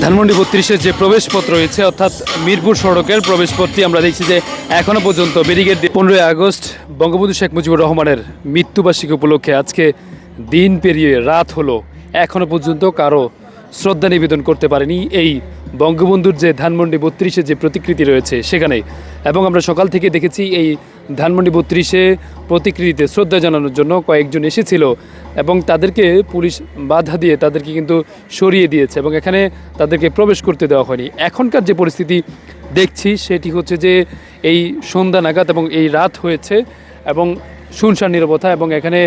ধানমন্ডি বত্রিশের যে প্রবেশপথ রয়েছে, অর্থাৎ মিরপুর সড়কের প্রবেশপথটি আমরা দেখছি যে এখনও পর্যন্ত দিয়ে পনেরোই আগস্ট বঙ্গবন্ধু শেখ মুজিবুর রহমানের মৃত্যুবার্ষিকী উপলক্ষে আজকে দিন পেরিয়ে রাত হলো। এখনও পর্যন্ত কারও শ্রদ্ধা নিবেদন করতে পারেনি এই বঙ্গবন্ধুর যে ধানমন্ডি বত্রিশে যে প্রতিকৃতি রয়েছে সেখানে। এবং আমরা সকাল থেকে দেখেছি এই ধানমন্ডি বত্রিশে প্রতিকৃতিতে শ্রদ্ধা জানানোর জন্য কয়েকজন এসেছিল। এবং তাদেরকে পুলিশ বাধা দিয়ে তাদেরকে কিন্তু সরিয়ে দিয়েছে এবং এখানে তাদেরকে প্রবেশ করতে দেওয়া হয়নি। এখনকার যে পরিস্থিতি দেখছি সেটি হচ্ছে যে এই সন্ধ্যা নাগাদ এবং এই রাত হয়েছে এবং শুনশান নিরবতা এবং এখানে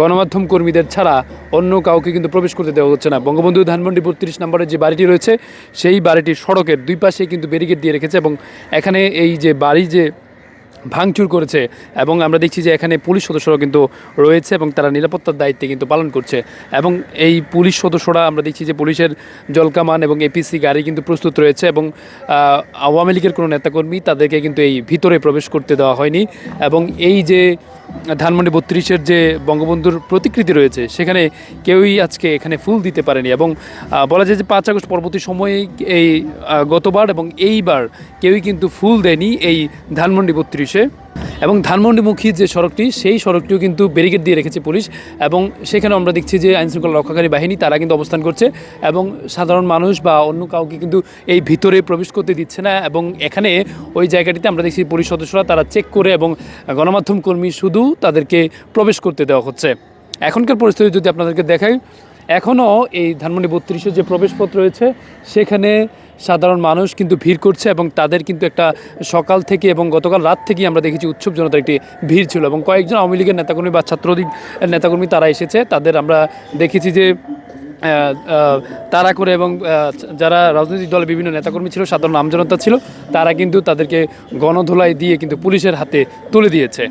গণমাধ্যম কর্মীদের ছাড়া অন্য কাউকে কিন্তু প্রবেশ করতে দেওয়া হচ্ছে না। বঙ্গবন্ধু ধানমন্ডি বত্রিশ নম্বরের যে বাড়িটি রয়েছে, সেই বাড়িটির সড়কের দুই পাশে কিন্তু ব্যারিকেড দিয়ে রেখেছে এবং এখানে এই যে বাড়ি যে ভাঙচুর করেছে এবং আমরা দেখছি যে এখানে পুলিশ সদস্যরা কিন্তু রয়েছে এবং তারা নিরাপত্তার দায়িত্বে কিন্তু পালন করছে। এবং এই পুলিশ সদস্যরা আমরা দেখছি যে পুলিশের জলকামান এবং এপিসি গাড়ি কিন্তু প্রস্তুত রয়েছে এবং আওয়ামী লীগের কোনো নেতাকর্মী তাদেরকে কিন্তু এই ভিতরে প্রবেশ করতে দেওয়া হয়নি এবং এই যে ধানমন্ডি বত্রিশের যে বঙ্গবন্ধুর প্রতিকৃতি রয়েছে, সেখানে কেউই আজকে এখানে ফুল দিতে পারেনি এবং বলা যায় যে পাঁচ আগস্ট পরবর্তী সময়ে এই গতবার এবং এইবার কেউই কিন্তু ফুল দেয়নি এই ধানমন্ডি বত্রিশে এবং ধানমন্ডিমুখী যে সড়কটি, সেই সড়কটিও কিন্তু ব্যারিকেড দিয়ে রেখেছে পুলিশ এবং সেখানে আমরা দেখছি যে আইনশৃঙ্খলা রক্ষাকারী বাহিনী তারা কিন্তু অবস্থান করছে এবং সাধারণ মানুষ বা অন্য কাউকে কিন্তু এই ভিতরে প্রবেশ করতে দিচ্ছে না এবং এখানে ওই জায়গাটিতে আমরা দেখছি পুলিশ সদস্যরা তারা চেক করে এবং গণমাধ্যম কর্মী শুধু তাদেরকে প্রবেশ করতে দেওয়া হচ্ছে। এখনকার পরিস্থিতি যদি আপনাদেরকে দেখাই, এখনও এই ধানমন্ডি বত্রিশের যে প্রবেশপথ রয়েছে, সেখানে সাধারণ মানুষ কিন্তু ভিড় করছে এবং তাদের কিন্তু একটা সকাল থেকে এবং গতকাল রাত থেকেই আমরা দেখেছি উৎসব জনতার একটি ভিড় ছিল এবং কয়েকজন আওয়ামী লীগের নেতাকর্মী বা ছাত্রলীগ নেতাকর্মী তারা এসেছে। তাদের আমরা দেখেছি যে তারা করে এবং যারা রাজনৈতিক দলের বিভিন্ন নেতাকর্মী ছিল, সাধারণ আমজনতা ছিল, তারা কিন্তু তাদেরকে গণধোলাই দিয়ে কিন্তু পুলিশের হাতে তুলে দিয়েছে।